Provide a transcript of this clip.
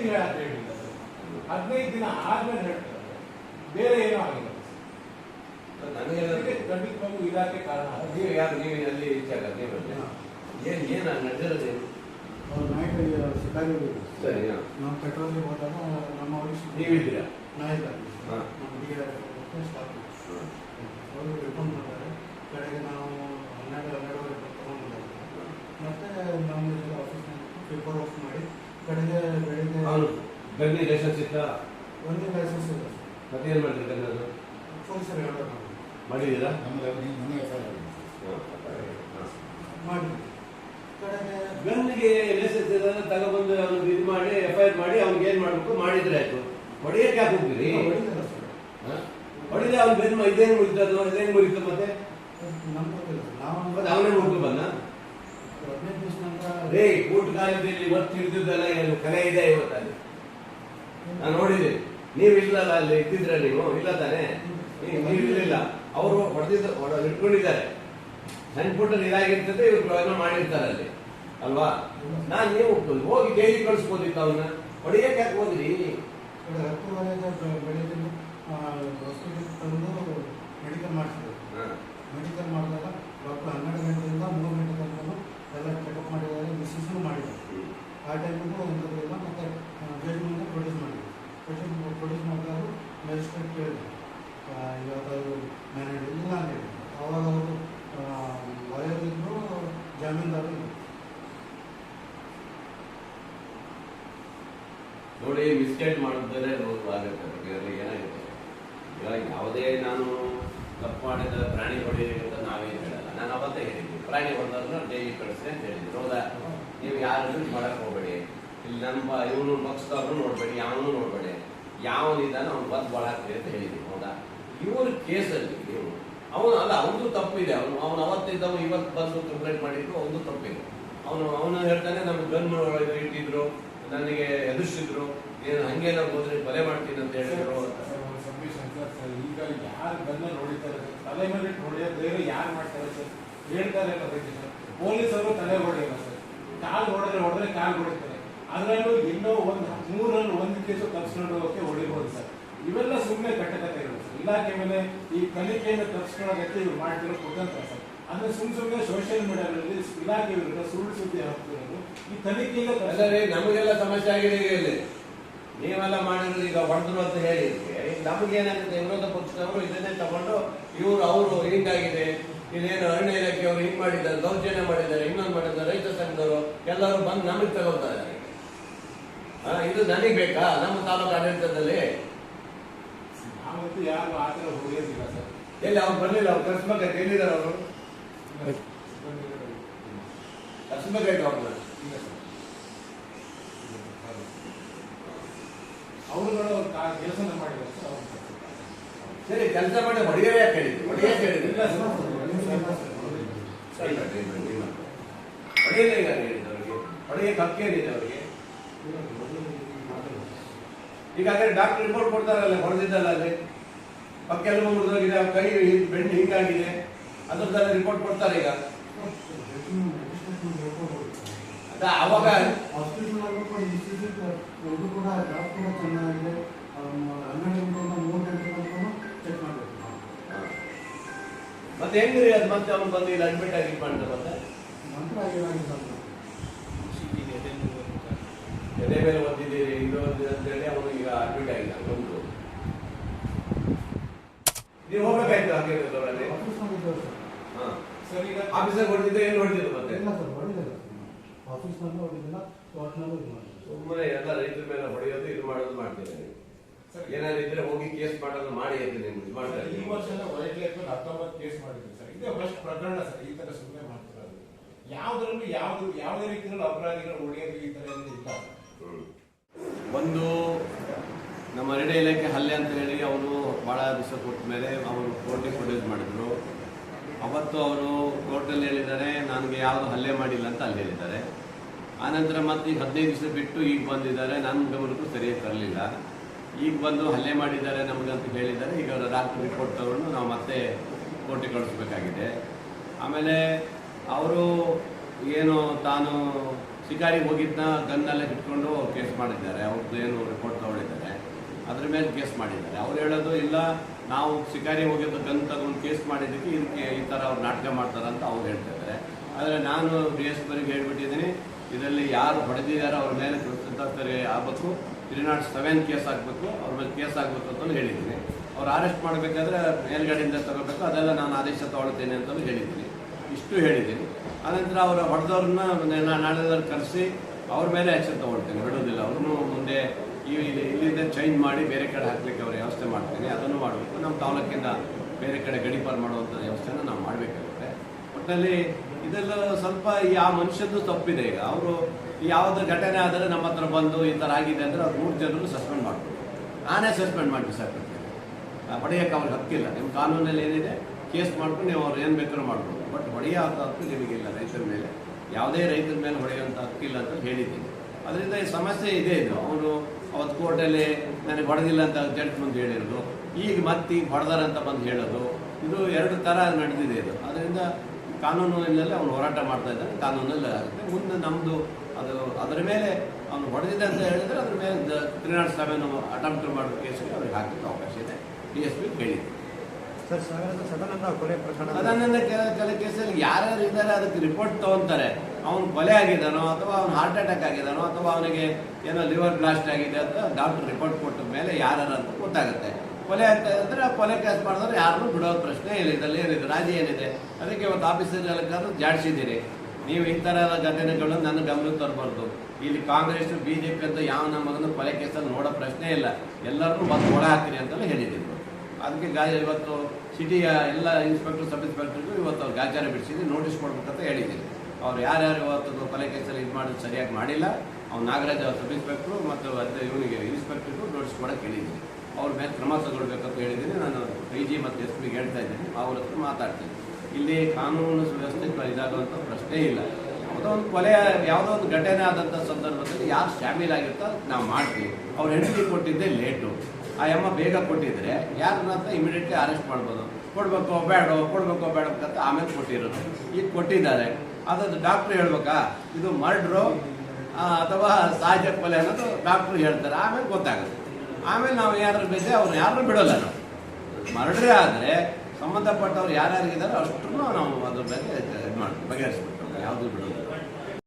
ನೀವು ಅಂತ ಹೇಳಿಲ್ಲ ಹದಿನೈದು ದಿನ ಆದ್ಮೇಲೆ ಹೇಳ್ತಾರೆ. ಬೇರೆ ಏನೂ ಆಗಿಲ್ಲ. ನನಗೆ ಅದಕ್ಕೆ ಖಂಡಿತವಾಗ್ಲೂ ಇಲಾಖೆ ಕಾರಣ? ನೀವು ಯಾರು? ನೀವು ಅಲ್ಲಿ ವಿಚಾರ ನೀವಲ್ಲಿ ಏನು ಏನು ನಡೆದಿರೋದೇನು ಅವ್ರು ನೈಟ್ ಸರಿ. ನಾವು ಪೆಟ್ರೋಲಿಗೆ ಹೋದಾಗ ನಮ್ಮ ವಯಸ್ಸು ನೀವಿದ್ದೀರಾ ನಾಯಕ ಹಾ. ನಮ್ಮ ಡಿ ಸ್ಟಾಫ್ ಹ್ಮ್. ಅವರು ಮಾಡ್ತಾರೆ. ಕಡೆಗೆ ನಾವು ಹನ್ನೆರಡು ಹನ್ನೆರಡುವರೆ ತಗೊಂಡು ಮತ್ತೆ ನಮ್ಮ ಆಫೀಸ್ನಲ್ಲಿ ಪೇಪರ್ ವರ್ಕ್ ಮಾಡಿ ಕಡೆಗೆ ಬೆಳಿಗ್ಗೆ ಅವನು ಗನ್ನಿ ಲೈಸೆನ್ಸ್ ಇತ್ತ ಒಂದೇ ಲೈಸೆನ್ಸ್ ಮತ್ತೆ ಏನು ಮಾಡಿದ್ರಿ ಗನ್ನದು ಪೊಲೀಸರು ಹೇಳೋದು ಮಾಡಿದ್ದೀರಾ? ಮಾಡಿ ಕಡೆಗೆ ಗನ್ನಿಗೆ ಲೈಸೆನ್ಸ್ ಇರೋದನ್ನ ತಗೊಬಂದು ಅವ್ನಿಗೆ ಇದು ಮಾಡಿ ಎಫ್ ಐ ಆರ್ ಮಾಡಿ ಅವ್ನಿಗೆ ಏನು ಮಾಡಬೇಕು? ಮಾಡಿದ್ರೆ ಆಯ್ತು. ಹೊಡೆಯಕ್ಕೆ ಯಾಕೆ ಹೋಗ್ತೀರಿ? ಹೊಡಿತಾರೆ ಸರ್. ಹಾ? ಹೊಡಿದೆ ಅವ್ನು ಬೆನ್ನು ಇದೇನು ಮುರಿತದ ಇದೇನು ಮುರಿತು ಮತ್ತೆ? ನಮ್ಗೆ ಗೊತ್ತಿಲ್ಲ ನಾವು ಮತ್ತೆ ಅವನೇ ಮುರಿದು ಬಂದ? ರೇ ಕೂಟ ಕಾಲದಲ್ಲಿ ಮತ್ತೆ ಇದ್ದಿದ್ದಲ್ಲ ಏನು ಕಲೆ ಇದೆ ಇವತ್ತಲ್ಲಿ? ನಾನು ನೋಡಿದೆ. ನೀವು ಇಲ್ಲಲ್ಲ ಅಲ್ಲಿ ಇದ್ದಿದ್ರೆ ನೀವು? ಇಲ್ಲ ತಾನೆ? ನೀವು ಇರಲಿಲ್ಲ. ಅವರು ಹೊಡೆದಿದ್ದ ಹೊಡ ಇಟ್ಕೊಂಡಿದ್ದಾರೆ ಸಣ್ಣ ಪುಟ್ಟ ಇದಾಗಿರ್ತದೆ ಇವ್ರು ಪ್ರೋಗ್ರಾಮ್ ಮಾಡಿರ್ತಾರೆ ಅಲ್ಲಿ. ಅಲ್ವಾ? ನಾನು ನೀವು ಹೋಗಿ ಡೈಲಿ ಕಳಿಸ್ಬೋದಿತ್ತು ಅವನ್ನ ಹೊಡೆಯಕ್ಕೆ ಯಾಕೆ ಹೋದ್ರಿ? ಮೆಡಿಕಲ್ ಮಾಡಿಸಿದ್ರು. ಮೆಡಿಕಲ್ ಮಾಡಿದಾಗ ಡಾಕ್ಟರ್ ಹನ್ನೆರಡು ಗಂಟೆಯಿಂದ ಮೂರು ಗಂಟೆ ತನಕ ಎಲ್ಲ ಚೆಕಪ್ ಮಾಡಿದ್ದಾರೆ ಮಿಸ್ಸಿಸ್ನು ಮಾಡಿದ್ದಾರೆ ಆ ಟೈಮಿಗೂ ಎಂಥದ್ದಿಲ್ಲ ಮತ್ತು ಜಡ್ಜ್ ಮುಂದೆ ಪ್ರೊಡ್ಯೂಸ್ ಮಾಡಿದ್ರು ಪ್ರೊಡ್ಯೂಸ್ ಪ್ರೊಡ್ಯೂಸ್ ಮಾಡಿದಾಗ ಮ್ಯಾಜಿಸ್ಟ್ರೇಟ್ ಕೇಳಿದ್ರು ಇವತ್ತಾದ್ರು ಮ್ಯಾನೇಜ್ ಇಲ್ಲ ಅಂತ ಹೇಳಿ ಅವಾಗ ಅವರು ಲಾಯರ್ ಇದ್ರು ನೋಡಿ ಮಿಸ್ಟೇಕ್ ಮಾಡಿದ್ರೆ ಆಗುತ್ತೆ ಬೇರೆ ಏನಾಗುತ್ತೆ? ಈಗ ಯಾವುದೇ ನಾನು ತಪ್ಪು ಮಾಡಿದ ಪ್ರಾಣಿ ಅಂತ ನಾವೇನು ಹೇಳಲ್ಲ. ನಾನು ಅವತ್ತೇ ಹೇಳಿದ್ದೀನಿ ಪ್ರಾಣಿ ಹೊಡೆದ್ರೆ ಡೈಲಿ ಕಳಿಸಿ ಅಂತ ಹೇಳಿದ್ವಿ ಹೌದಾ? ನೀವು ಯಾರನ್ನು ಮಾಡಕ್ ಹೋಗ್ಬೇಡಿ. ಇಲ್ಲಿ ನಮ್ಮ ಇವನು ಬಗ್ಸ್ದವ್ರು ನೋಡ್ಬೇಡಿ ಯಾವನು ನೋಡ್ಬೇಡಿ. ಯಾವನಿದ್ದಾನೆ ಅವ್ನು ಬಂದು ಬಳಾಕ್ರಿ ಅಂತ ಹೇಳಿದ್ದೀನಿ ಹೌದಾ? ಇವ್ರ ಕೇಸಲ್ಲಿ ನೀವು ಅವನು ಅಲ್ಲ ಅವನು ತಪ್ಪಿದೆ. ಅವನು ಅವನು ಅವತ್ತಿದ್ದವ ಇವತ್ತು ಬಂದು ಕಂಪ್ಲೇಂಟ್ ಮಾಡಿದ್ರು ಅವನು ತಪ್ಪಿದೆ. ಅವನು ಅವನು ಹೇಳ್ತಾನೆ, ನಮ್ಗೆ ಗನ್ ಇಟ್ಟಿದ್ರು, ನನಗೆ ಎದುರಿಸಿದ್ರು, ಏನು ಹಂಗೇನಾದ್ರು ಹೋದ್ರೆ ಬಲೆ ಮಾಡ್ತೀನಿ ಅಂತ ಹೇಳಿದ್ರು ಈಗ ಯಾರು ಗನ್ನ ಸರ್ ತಲೆ ಮೇಲೆ ಹೊಡೆಯೋದು ಬೇರೆ ಯಾರು ಮಾಡ್ತಾರೆ ಸರ್? ಹೇಳ್ತಾರೆ ಅದಕ್ಕೆ ಸರ್. ಪೊಲೀಸರು ತಲೆ ಹೊಡೆಯಲ್ಲ ಸರ್. ಕಾಲು ಹೊಡೆದ್ರೆ ಹೊಡೆದ್ರೆ ಕಾಲು ಹೊಡಿತಾರೆ. ಅದರಲ್ಲೂ ಇನ್ನೂ ಒಂದು ಮೂರಲ್ಲಿ ಒಂದು ಕೇಸು ತಪ್ಪಿಸ್ಕೊಂಡು ಹೋಗೋಕ್ಕೆ ಹೊಡಿಬೋದು ಸರ್. ಇವೆಲ್ಲ ಸುಮ್ಮನೆ ಕಟ್ಟಕತೆ ಇಲಾಖೆ ಮೇಲೆ ಈ ಕಲಿಕೆಯನ್ನು ತಪ್ಪಿಸ್ಕೊಳ್ಳೋದಕ್ಕೆ ಇವ್ರು ಮಾಡ್ತಿರೋ ಕುತಂತ್ರ ಸರ್. ಅಂದ್ರೆ ಸುಮ್ ಸುಮ್ಮನೆ ಸೋಷಿಯಲ್ ಮೀಡಿಯಾದಲ್ಲಿ ಇಲಾಖೆ ವಿರುದ್ಧ ಸುಳ್ಳು ಸುದ್ದಿ ಹಾಕ್ತಿರೋದು. ಈ ತನಿಖೆಯಿಂದ ನಮಗೆಲ್ಲ ಸಮಸ್ಯೆ ಆಗಿದೆ ಇಲ್ಲಿ. ನೀವೆಲ್ಲ ಮಾಡಿದ್ರು ಈಗ ಹೊಡೆದ್ರು ಅಂತ ಹೇಳಿದ್ರೆ ನಮಗೇನಾಗುತ್ತೆ ವಿರೋಧ ಪಕ್ಷದವರು ಇದನ್ನೇ ತಗೊಂಡು ಇವರು ಅವರು ಹಿಂಗಾಗಿದೆ. ಇಲ್ಲೇನು ಅರಣ್ಯ ಇಲಾಖೆಯವರು ಹಿಂಗ್ ಮಾಡಿದ್ದಾರೆ, ದೌರ್ಜನ್ಯ ಮಾಡಿದ್ದಾರೆ, ಇನ್ನೊಂದು ಮಾಡಿದ್ದಾರೆ, ರೈತ ಸಂಘದವರು ಎಲ್ಲರೂ ಬಂದು ನಮಗೆ ತಗೋತಾರೆ ಇದು ನನಗೆ ಬೇಕಾ? ನಮ್ಮ ತಾಲೂಕು ಆಡಳಿತದಲ್ಲಿ? ನಾವಂತೂ ಯಾರು ಆ ಥರ ಸರ್. ಎಲ್ಲಿ ಅವ್ರು ಬರ್ಲಿಲ್ಲ ಅವ್ರು ಕರ್ಸ್ಬೇಕಾಯ್ತು ಎಲ್ಲಿದ್ದಾರೆ ಅವರು? ಕರ್ಸ್ಬೇಕಾಯ್ತು ಅವ್ರನ್ನ? ಅವರುಗಳು ಕೆಲಸನ ಮಾಡಿದ್ದಾರೆ ಸರ್ ಅವ್ರು ಸರಿ ಕೆಲಸ ಮಾಡಿ ಹೊಡೆಯಲೇ ಯಾಕೆ ಹೇಳಿದ್ರು ಹೊಡೆಯಕ್ಕೆ ಹೇಳಿದ್ರು ಇಲ್ಲ ಸರ್ ಹೊಡೆಯಲೇ ಈಗ ಹೇಳಿದ್ದು ಅವರಿಗೆ. ಹೊಡೆಯಕ್ಕೆ ಹಕ್ಕೇನಿದೆ ಅವರಿಗೆ. ಈಗ ಅದೇ ಡಾಕ್ಟರ್ ರಿಪೋರ್ಟ್ ಕೊಡ್ತಾರಲ್ಲ ಹೊಡೆದಿದ್ದಲ್ಲ ಅಲ್ಲಿ. ಪಕ್ಕೆಲ್ಲ ಮುರಿದೋಗಿದೆ ಕೈ ಬೆಂಡ್ ಹಿಂಗಾಗಿದೆ. ಅದ್ರದ್ದೆಲ್ಲ ರಿಪೋರ್ಟ್ ಕೊಡ್ತಾರೆ ಈಗ. ಅದ ಅವಾಗ ಮತ್ತೆ ಹೆಂಗ್ರಿ ಅದು? ಮತ್ತೆ ಅವ್ನು ಬಂದು ಇಲ್ಲಿ ಅಡ್ಮಿಟ್ ಆಗಿ ಮಾಡಿದ ಮತ್ತೆ? ಎದೆ ಮೇಲೆ ಬಂದಿದ್ದೀರಿ ಇನ್ನೊಂದು ಅಂತೇಳಿ ಅವನು ಅಡ್ಮಿಟ್ ಆಗಿಲ್ಲ ಒಂದು ನೀವು ಹೋಗ್ಬೇಕಾಯ್ತು ಈಗ ಆಫೀಸರ್ ಹೊಡೆದಿದ್ದೆ ಏನು ಹೊಡೆದಿದ್ದು ಮತ್ತೆ ಆಫೀಸ್ನಲ್ಲೂ ಹೊಡಿಲಿಲ್ಲ ಕೋರ್ಟ್ನಲ್ಲೂ ಇದು ಮಾಡಿಲ್ಲ ಸುಮ್ಮನೆ ಎಲ್ಲ ರೈತರ ಮೇಲೆ ಹೊಡೆಯೋದು ಇದು ಮಾಡೋದು ಮಾಡ್ತೀರಾ ಸರ್ ಏನಾದ್ರು ಇದ್ರೆ ಹೋಗಿ ಕೇಸ್ ಮಾಡೋದು ಮಾಡಿ ಅಂತ ನಿಮ್ಗೆ ಇದು ಮಾಡ್ತಾರೆ ಈ ವರ್ಷ ವೈಟ್ ಲೈಫ್ ಹತ್ತೊಂಬತ್ತು ಕೇಸ್ ಮಾಡಿದ್ರು ಸರ್ ಇದೇ ಫಸ್ಟ್ ಪ್ರಕರಣ ಸರ್ ಈ ತರ ಸುಮ್ಮನೆ ಮಾಡ್ತಿರೋದು ಯಾವ್ದ್ರಲ್ಲೂ ಯಾವ್ದು ಯಾವುದೇ ರೀತಿಯಲ್ಲಿ ಅಪರಾಧಿಗಳು ಹೊಡೆಯೋದು ಈ ತರ ಏನು ಇಲ್ಲ. ಒಂದು ನಮ್ಮ ಅರಣ್ಯ ಇಲಾಖೆ ಹಲ್ಲೆ ಅಂತ ಹೇಳಿ ಅವರು ಭಾಳ ದಿವಸ ಕೊಟ್ಟ ಮೇಲೆ ಅವರು ಕೋರ್ಟಿಗೆ ಪ್ರೊಡ್ಯೂಸ್ ಮಾಡಿದ್ರು. ಅವತ್ತು ಅವರು ಕೋರ್ಟಲ್ಲಿ ಹೇಳಿದ್ದಾರೆ, ನನಗೆ ಯಾವುದು ಹಲ್ಲೆ ಮಾಡಿಲ್ಲ ಅಂತ ಅಲ್ಲಿ ಹೇಳಿದ್ದಾರೆ. ಆನಂತರ ಮತ್ತೆ ಈಗ ಹದಿನೈದು ದಿವಸ ಬಿಟ್ಟು ಈಗ ಬಂದಿದ್ದಾರೆ ನನ್ನ ಗಮನಕ್ಕೂ ಸರಿಯಾಗಿ ತರಲಿಲ್ಲ. ಈಗ ಬಂದು ಹಲ್ಲೆ ಮಾಡಿದ್ದಾರೆ ನಮಗೆ ಅಂತ ಹೇಳಿದ್ದಾರೆ, ಈಗ ರಾತ್ರಿ ರಿಪೋರ್ಟ್ ತಗೊಂಡು ನಾವು ಮತ್ತೆ ಕೋರ್ಟಿಗೆ ಕಳಿಸ್ಬೇಕಾಗಿದೆ. ಆಮೇಲೆ ಅವರು ಏನು ತಾನು ಶಿಕಾರಿಗೆ ಹೋಗಿದ್ದನ್ನ ಗನ್ನಲ್ಲೇ ಇಟ್ಕೊಂಡು ಅವ್ರು ಕೇಸ್ ಮಾಡಿದ್ದಾರೆ. ಅವ್ರದ್ದು ಏನು ರಿಪೋರ್ಟ್ ತಗೊಂಡಿದ್ದಾರೆ. ಅದ್ರ ಮೇಲೆ ಕೇಸ್ ಮಾಡಿದ್ದಾರೆ. ಅವ್ರು ಹೇಳೋದು, ಇಲ್ಲ, ನಾವು ಶಿಕಾರಿ ಹೋಗಿದ್ದು ಗನ್ ತಗೊಂಡು ಕೇಸ್ ಮಾಡಿದ್ದಕ್ಕೆ ಇದಕ್ಕೆ ಈ ಥರ ಅವ್ರು ನಾಟಕ ಮಾಡ್ತಾರೆ ಅಂತ ಅವ್ರು ಹೇಳ್ತಿದ್ದಾರೆ ಆದರೆ ನಾನು ಡಿ ಎಸ್ ಪರಿಗೆ ಹೇಳ್ಬಿಟ್ಟಿದ್ದೀನಿ, ಇದರಲ್ಲಿ ಯಾರು ಹೊಡೆದಿದ್ದಾರೆ ಅವ್ರ ಮೇಲೆ ಕೃತಜ್ಞತೆ ಆಗಬೇಕು ತ್ರೀ ನಾಟ್ ಸೆವೆನ್ ಕೇಸ್ ಆಗಬೇಕು, ಅವ್ರ ಮೇಲೆ ಕೇಸ್ ಆಗಬೇಕು ಅಂತಲೂ ಹೇಳಿದ್ದೀನಿ. ಅವ್ರು ಅರೆಸ್ಟ್ ಮಾಡಬೇಕಾದ್ರೆ ಮೇಲ್ಗಡೆಯಿಂದ ತಗೋಬೇಕು, ಅದೆಲ್ಲ ನಾನು ಆದೇಶ ತಗೊಳ್ತೇನೆ ಅಂತಲೂ ಹೇಳಿದ್ದೀನಿ. ಇಷ್ಟು ಹೇಳಿದ್ದೀನಿ. ಆನಂತರ ಅವರು ಹೊಡೆದವ್ರನ್ನ ನಾಳೆದವ್ರು ಕರೆಸಿ, ಅವ್ರ ಮೇಲೆ ಆ್ಯಕ್ಷನ್ ತೊಗೊಳ್ತೇನೆ, ಬಿಡೋದಿಲ್ಲ. ಅವ್ರನ್ನೂ ಮುಂದೆ ಇಲ್ಲಿ- ಇಲ್ಲಿಂದ ಚೇಂಜ್ ಮಾಡಿ ಬೇರೆ ಕಡೆ ಹಾಕ್ಲಿಕ್ಕೆ ಅವ್ರ ವ್ಯವಸ್ಥೆ ಮಾಡ್ತೀನಿ, ಅದನ್ನು ಮಾಡಬೇಕು. ನಮ್ಮ ತಾಲೂಕಿಂದ ಬೇರೆ ಕಡೆ ಗಡಿಪಾರು ಮಾಡುವಂಥ ವ್ಯವಸ್ಥೆನ ನಾವು ಮಾಡಬೇಕಾಗುತ್ತೆ. ಒಟ್ಟಿನಲ್ಲಿ ಇದೆಲ್ಲ ಸ್ವಲ್ಪ ಈ ಆ ಮನುಷ್ಯದ್ದು ತಪ್ಪಿದೆ. ಈಗ ಅವರು ಯಾವುದು ಘಟನೆ ಆದರೆ ನಮ್ಮ ಹತ್ರ ಬಂದು ಈ ಥರ ಆಗಿದೆ ಅಂದರೆ ಅವ್ರು ಮೂರು ಜನರು ಸಸ್ಪೆಂಡ್ ಮಾಡ್ಬೋದು. ನಾನೇ ಸಸ್ಪೆಂಡ್ ಮಾಡಿ ಸರ್ ಪಡೆಯೋಕ್ಕೆ ಅವ್ರಿಗೆ ಹಕ್ಕಿಲ್ಲ. ನಿಮ್ಮ ಕಾನೂನಲ್ಲಿ ಏನಿದೆ, ಕೇಸ್ ಮಾಡ್ಕೊಂಡು ನೀವು ಅವ್ರು ಏನು ಬೇಕಾದ್ರೂ ಮಾಡ್ಬೋದು. ಬಟ್ ಹೊಡೆಯೋ ಹಕ್ಕು ನಿಮಗಿಲ್ಲ. ರೈತರ ಮೇಲೆ ಯಾವುದೇ ರೈತರ ಮೇಲೆ ಹೊಡೆಯುವಂಥ ಹಕ್ಕಿಲ್ಲ ಅಂತ ಹೇಳಿದ್ದೀನಿ. ಅದರಿಂದ ಈ ಸಮಸ್ಯೆ ಇದೆ ಇದು. ಅವನು ಕೋರ್ಟಲ್ಲಿ ನನಗೆ ಹೊಡೆದಿಲ್ಲ ಅಂತ ಜಡ್ಜ್ ಬಂದು ಹೇಳಿರೋದು. ಈಗ ಮತ್ತೆ ಈಗ ಹೊಡೆದಾರ ಅಂತ ಬಂದು ಹೇಳೋದು. ಇದು ಎರಡು ಥರ ನಡೆದಿದೆ ಇದು. ಅದರಿಂದ ಕಾನೂನಿನಲ್ಲಿ ಅವನು ಹೋರಾಟ ಮಾಡ್ತಾ ಇದ್ದಾನೆ ಕಾನೂನಲ್ಲಿ ಆಗುತ್ತೆ. ಮುಂದೆ ನಮ್ಮದು ಅದು ಅದರ ಮೇಲೆ ಅವನು ಹೊಡೆದಿದೆ ಅಂತ ಹೇಳಿದರೆ ಅದ್ರ ಮೇಲೆ ತ್ರೀ ನಾಟ್ ಸೆವೆನ್ ಅಟೆಂಪ್ಟ್ ಮಾಡೋ ಕೇಸ್ಗೆ ಅವ್ರಿಗೆ ಹಾಕಲಿಕ್ಕೆ ಅವಕಾಶ ಇದೆ. ಡಿ ಎಸ್ ಪಿ ಹೇಳಿದೆ ಸದಾನಂದ ಕೊಲೆ ಪ್ರಕರಣ. ಸದಾನಂದ ಕೆಲ ಕೆಲ ಕೇಸಲ್ಲಿ ಯಾರ್ಯಾರು ಇದ್ದಾರೆ ಅದಕ್ಕೆ ರಿಪೋರ್ಟ್ ತಗೊಂತಾರೆ. ಅವನು ಕೊಲೆ ಆಗಿದ್ದಾನೋ ಅಥವಾ ಅವ್ನು ಹಾರ್ಟ್ ಅಟ್ಯಾಕ್ ಆಗಿದ್ದಾನೋ ಅಥವಾ ಅವನಿಗೆ ಏನೋ ಲಿವರ್ ಬ್ಲಾಸ್ಟ್ ಆಗಿದೆ ಅಂತ ಡಾಕ್ಟರ್ ರಿಪೋರ್ಟ್ ಕೊಟ್ಟ ಮೇಲೆ ಯಾರು ಅಂತ ಗೊತ್ತಾಗುತ್ತೆ. ಕೊಲೆ ಆಗ್ತಾ ಅಂದರೆ ಕೊಲೆ ಕೇಸ್ ಮಾಡಿದ್ರೆ ಯಾರನ್ನೂ ಬಿಡೋ ಪ್ರಶ್ನೆ ಇಲ್ಲ. ಇದರಲ್ಲಿ ಏನಿದೆ? ರಾಜಿ ಏನಿದೆ? ಅದಕ್ಕೆ ಇವತ್ತು ಆಫೀಸರ್ ಎಲ್ಲಕ್ಕಾದ್ರೂ ಜಾಡಿಸಿದ್ದೀರಿ. ನೀವು ಈ ಥರದ ಘಟನೆಗಳನ್ನು ನನ್ನ ಗಮನಕ್ಕೆ ತರಬಾರ್ದು. ಇಲ್ಲಿ ಕಾಂಗ್ರೆಸ್ ಬಿ ಜೆ ಪಿ ಅಂತ ಯಾವ ನಮಗನ್ನು ಕೊಲೆ ಕೇಸಲ್ಲಿ ನೋಡೋ ಪ್ರಶ್ನೆ ಇಲ್ಲ. ಎಲ್ಲರನ್ನೂ ಬಂದು ಒಳ ಹಾಕಿರಿ ಅಂತಲೂ ಹೇಳಿದ್ದೀವಿ ಅದಕ್ಕೆ ಗಾಯ ಇವತ್ತು ಸಿಟಿಯ ಎಲ್ಲ ಇನ್ಸ್ಪೆಕ್ಟರ್ ಸಬ್ ಇನ್ಸ್ಪೆಕ್ಟರ್ಗೂ ಇವತ್ತು ಅವ್ರು ಗಾಚಾರ ನೋಟಿಸ್ ಕೊಡ್ಬೇಕಂತ ಹೇಳಿದ್ದೀನಿ. ಅವ್ರು ಯಾರ್ಯಾರು ಇವತ್ತು ಕೊಲೆ ಕೇಸಲ್ಲಿ ಇದು ಮಾಡೋದು ಸರಿಯಾಗಿ ಮಾಡಿಲ್ಲ. ಅವ್ನು ನಾಗರಾಜ್ ಸಬ್ ಇನ್ಸ್ಪೆಕ್ಟ್ರು ಮತ್ತು ಅದು ಇವನಿಗೆ ಇನ್ಸ್ಪೆಕ್ಟ್ರಿಗೂ ನೋಟಿಸ್ ಕೊಡೋಕೆ ಹೇಳಿದ್ದೀನಿ. ಅವ್ರ ಮೇಲೆ ಕ್ರಮ ತಗೊಳ್ಬೇಕಂತ ಹೇಳಿದ್ದೀನಿ. ನಾನು ಐ ಜಿ ಮತ್ತು ಎಸ್ ಪಿಗೆ ಹೇಳ್ತಾ ಇದ್ದೀನಿ. ಅವ್ರ ಹತ್ರ ಮಾತಾಡ್ತೀನಿ. ಇಲ್ಲಿ ಕಾನೂನು ಸುವ್ಯವಸ್ಥೆ ಇದಾಗುವಂಥ ಪ್ರಶ್ನೆ ಇಲ್ಲ. ಯಾವುದೋ ಒಂದು ಕೊಲೆ, ಯಾವುದೋ ಒಂದು ಘಟನೆ ಆದಂಥ ಸಂದರ್ಭದಲ್ಲಿ ಯಾರು ಶಾಮೀಲಾಗಿರ್ತಾರೋ ನಾವು ಮಾಡ್ತೀವಿ. ಅವ್ರು ಹೆಂಡತಿ ಕೊಟ್ಟಿದ್ದೇ ಲೇಟು. ಆ ಅಮ್ಮ ಬೇಗ ಕೊಟ್ಟಿದ್ರೆ ಯಾರನ್ನ ಇಮಿಡಿಯೇಟ್ಲಿ ಅರೆಸ್ಟ್ ಮಾಡ್ಬೋದು. ಕೊಡ್ಬೇಕು ಬೇಡ ಕೊಡ್ಬೇಕು ಬೇಡ ಅಂತ ಆಮೇಲೆ ಕೊಟ್ಟಿರೋದು. ಈಗ ಕೊಟ್ಟಿದ್ದಾರೆ. ಅದನ್ನು ಡಾಕ್ಟ್ರು ಹೇಳ್ಬೇಕಾ? ಇದು ಮರ್ಡ್ರು ಅಥವಾ ಸಹಜ ಕೊಲೆ ಅನ್ನೋದು ಡಾಕ್ಟ್ರು ಹೇಳ್ತಾರೆ. ಆಮೇಲೆ ಗೊತ್ತಾಗುತ್ತೆ. ಆಮೇಲೆ ನಾವು ಯಾರು ಬೇಜೆ ಅವ್ರು ಯಾರನ್ನೂ ಬಿಡೋಲ್ಲ ನಾವು. ಮರ್ಡ್ರೇ ಆದರೆ ಸಂಬಂಧಪಟ್ಟವ್ರು ಯಾರ್ಯಾರಿಗಿದ್ದಾರೆ ಅಷ್ಟನ್ನು ನಾವು ಅದ್ರ ಬಗ್ಗೆ ಇದು ಮಾಡಿ ಬಗೆಹರಿಸ್ಬಿಟ್ಟು ಯಾವುದು ಬಿಡೋದಿಲ್ಲ